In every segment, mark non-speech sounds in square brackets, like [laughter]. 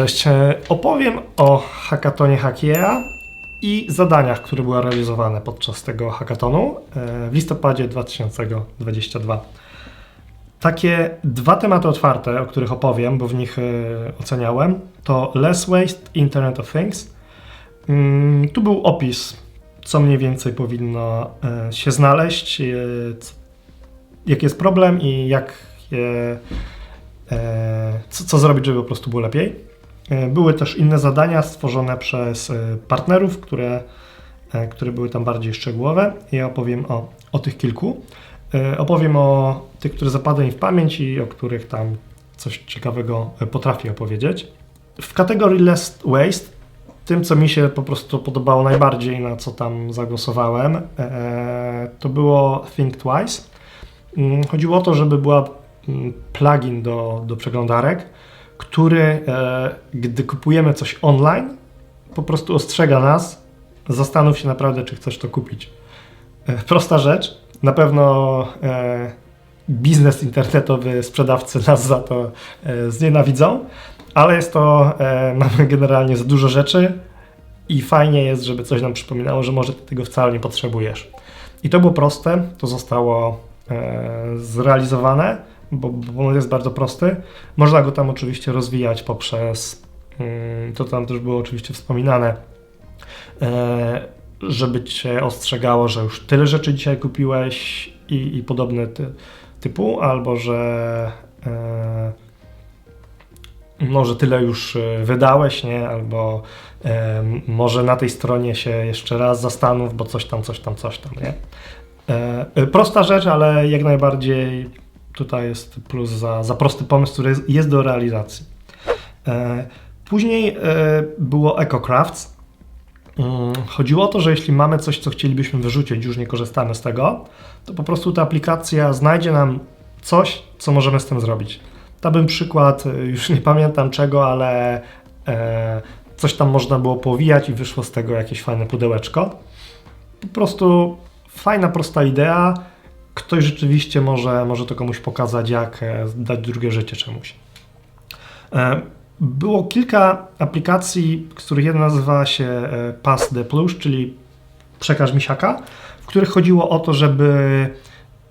Cześć, e, opowiem o hackatonie Hackiera i zadaniach, które były realizowane podczas tego hackatonu e, w listopadzie 2022. Takie dwa tematy otwarte, o których opowiem, bo w nich e, oceniałem, to Less Waste, Internet of Things. Mm, Tu był opis, co mniej więcej powinno się znaleźć, jaki jest problem i jak je, co, co zrobić, żeby po prostu było lepiej. E, Były też inne zadania stworzone przez e, partnerów, które, e, które były tam bardziej szczegółowe. Ja opowiem o, o tych kilku. Opowiem o tych, które zapadły mi w pamięć i o których tam coś ciekawego potrafię opowiedzieć. W kategorii Less Waste, tym co mi się po prostu podobało najbardziej, na co tam zagłosowałem, to było Think Twice. Mm, Chodziło o to, żeby była mm, plugin do, do przeglądarek, który, e, gdy kupujemy coś online, po prostu ostrzega nas, zastanów się naprawdę, czy chcesz to kupić. E, prosta rzecz, na pewno e, biznes internetowy, sprzedawcy nas za to znienawidzą, ale jest to, [laughs] mamy generalnie za dużo rzeczy i fajnie jest, żeby coś nam przypominało, że może ty tego wcale nie potrzebujesz. I to było proste, to zostało zrealizowane, bo, bo on jest bardzo prosty. Można go tam oczywiście rozwijać poprzez, mm, to tam też było oczywiście wspominane, e, żeby cię ostrzegało, że już tyle rzeczy dzisiaj kupiłeś i, i podobne ty, typu, albo że e, no, że tyle już e, wydałeś, nie? Albo może na tej stronie się jeszcze raz zastanów, bo coś tam, coś tam, coś tam, nie? Prosta rzecz, ale jak najbardziej tutaj jest plus za, za prosty pomysł, który jest, jest do realizacji. E, później e, było EcoCrafts. Mm, Chodziło o to, że jeśli mamy coś, co chcielibyśmy wyrzucić, już nie korzystamy z tego, to po prostu ta aplikacja znajdzie nam coś, co możemy z tym zrobić. Dałbym przykład, y, już nie pamiętam czego, ale e, coś tam można było powijać i wyszło z tego jakieś fajne pudełeczko. Po prostu fajna, prosta idea. Ktoś rzeczywiście może, może to komuś pokazać, jak e, dać drugie życie czemuś. E, było kilka aplikacji, z których jedna nazywała się e, Pass the Plush, czyli przekaż misiaka, w których chodziło o to, żeby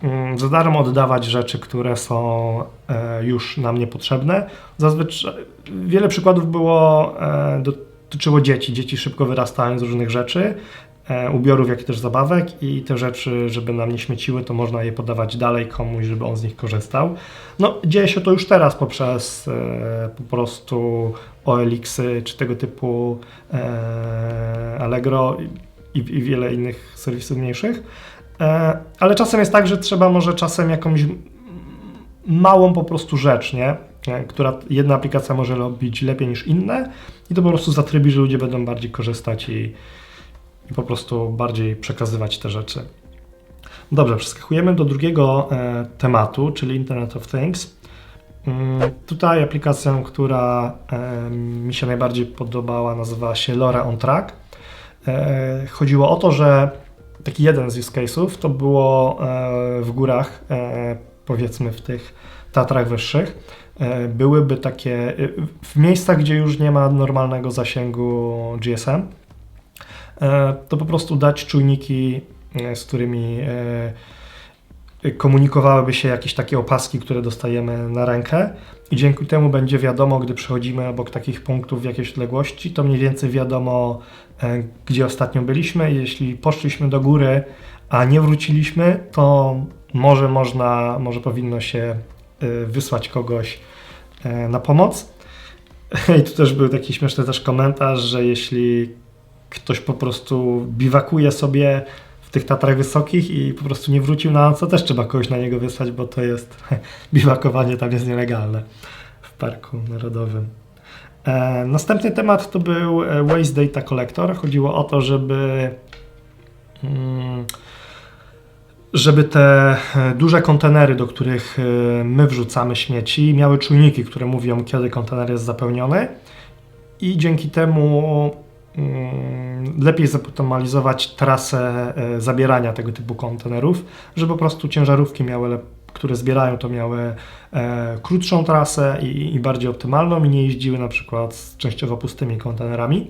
mm, za darmo oddawać rzeczy, które są już nam niepotrzebne. Zazwyczaj wiele przykładów było, dotyczyło dzieci. Dzieci szybko wyrastają z różnych rzeczy, ubiorów, jak i też zabawek i te rzeczy, żeby nam nie śmieciły, to można je podawać dalej komuś, żeby on z nich korzystał. No, dzieje się to już teraz poprzez e, po prostu OLX-y czy tego typu e, Allegro i, i wiele innych serwisów mniejszych. E, ale czasem jest tak, że trzeba może czasem jakąś małą po prostu rzecz, nie? E, która jedna aplikacja może robić lepiej niż inne i to po prostu zatrybi, że ludzie będą bardziej korzystać i, i po prostu bardziej przekazywać te rzeczy. Dobrze, przeskakujemy do drugiego e, tematu, czyli Internet of Things. Mm, tutaj aplikacją, która e, mi się najbardziej podobała, nazywała się Lora on Track. E, chodziło o to, że taki jeden z use case'ów to było w górach, powiedzmy w tych Tatrach wyższych, byłyby takie, w miejscach, gdzie już nie ma normalnego zasięgu GSM, to po prostu dać czujniki, e, z którymi e, komunikowałyby się jakieś takie opaski, które dostajemy na rękę i dzięki temu będzie wiadomo, gdy przechodzimy obok takich punktów w jakiejś odległości, to mniej więcej wiadomo, e, gdzie ostatnio byliśmy. Jeśli poszliśmy do góry, a nie wróciliśmy, to może można, może powinno się e, wysłać kogoś e, na pomoc. [laughs] I tu też był taki śmieszny też komentarz, że jeśli ktoś po prostu biwakuje sobie w tych Tatrach Wysokich i po prostu nie wrócił na noc, to też trzeba kogoś na niego wysłać, bo to jest [laughs] biwakowanie tam jest nielegalne w Parku Narodowym. E, następny temat to był e, Waste Data Collector. Chodziło o to, żeby mm, żeby te e, duże kontenery, do których e, my wrzucamy śmieci, miały czujniki, które mówią, kiedy kontener jest zapełniony i dzięki temu lepiej zoptymalizować trasę e, zabierania tego typu kontenerów, żeby po prostu ciężarówki miały które zbierają, to miały e, krótszą trasę i, i bardziej optymalną i nie jeździły na przykład z częściowo pustymi kontenerami.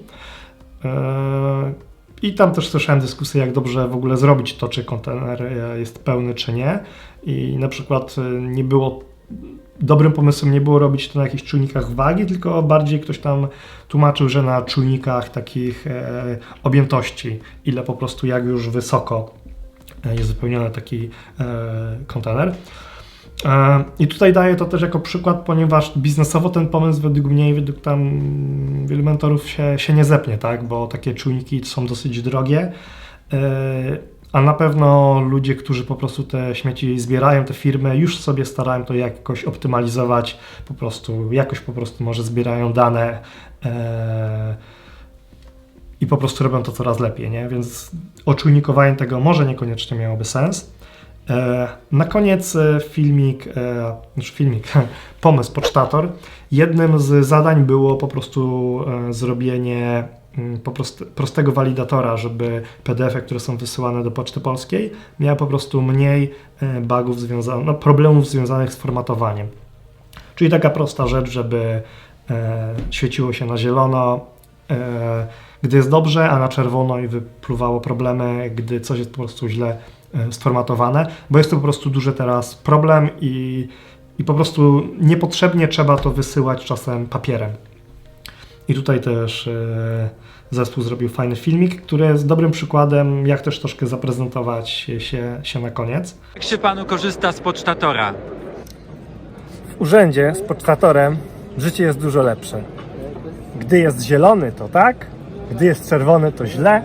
E, I tam też słyszałem dyskusję, jak dobrze w ogóle zrobić to, czy kontener jest pełny, czy nie. I na przykład nie było dobrym pomysłem nie było robić to na jakichś czujnikach wagi, tylko bardziej ktoś tam tłumaczył, że na czujnikach takich e, objętości, ile po prostu jak już wysoko e, jest wypełniony taki e, kontener. E, I tutaj daję to też jako przykład, ponieważ biznesowo ten pomysł według mnie i według tam wielu mentorów się, się nie zepnie, tak? bo takie czujniki są dosyć drogie. E, a na pewno ludzie, którzy po prostu te śmieci zbierają, te firmy, już sobie starają to jakoś optymalizować, po prostu jakoś po prostu może zbierają dane e, i po prostu robią to coraz lepiej, nie? Więc oczujnikowanie tego może niekoniecznie miałoby sens. E, na koniec e, filmik, e, znaczy filmik, [laughs] pomysł Pocztator. Jednym z zadań było po prostu e, zrobienie po prostu prostego walidatora, żeby PDF-y, które są wysyłane do Poczty Polskiej, miały po prostu mniej e, bugów związanych, no, problemów związanych z formatowaniem. Czyli taka prosta rzecz, żeby e, świeciło się na zielono, e, gdy jest dobrze, a na czerwono i wypluwało problemy, gdy coś jest po prostu źle e, sformatowane, bo jest to po prostu duży teraz problem i, i po prostu niepotrzebnie trzeba to wysyłać czasem papierem. I tutaj też e, zespół zrobił fajny filmik, który jest dobrym przykładem, jak też troszkę zaprezentować się, się na koniec. Jak się panu korzysta z pocztatora? W urzędzie z pocztatorem życie jest dużo lepsze. Gdy jest zielony, to tak, gdy jest czerwony, to źle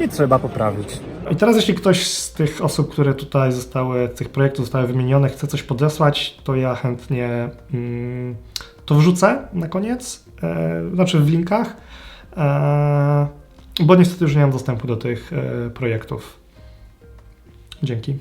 i trzeba poprawić. I teraz, jeśli ktoś z tych osób, które tutaj zostały, tych projektów zostały wymienione, chce coś podesłać, to ja chętnie mm, to wrzucę na koniec, e, znaczy w linkach, e, bo niestety już nie mam dostępu do tych e, projektów. Dzięki.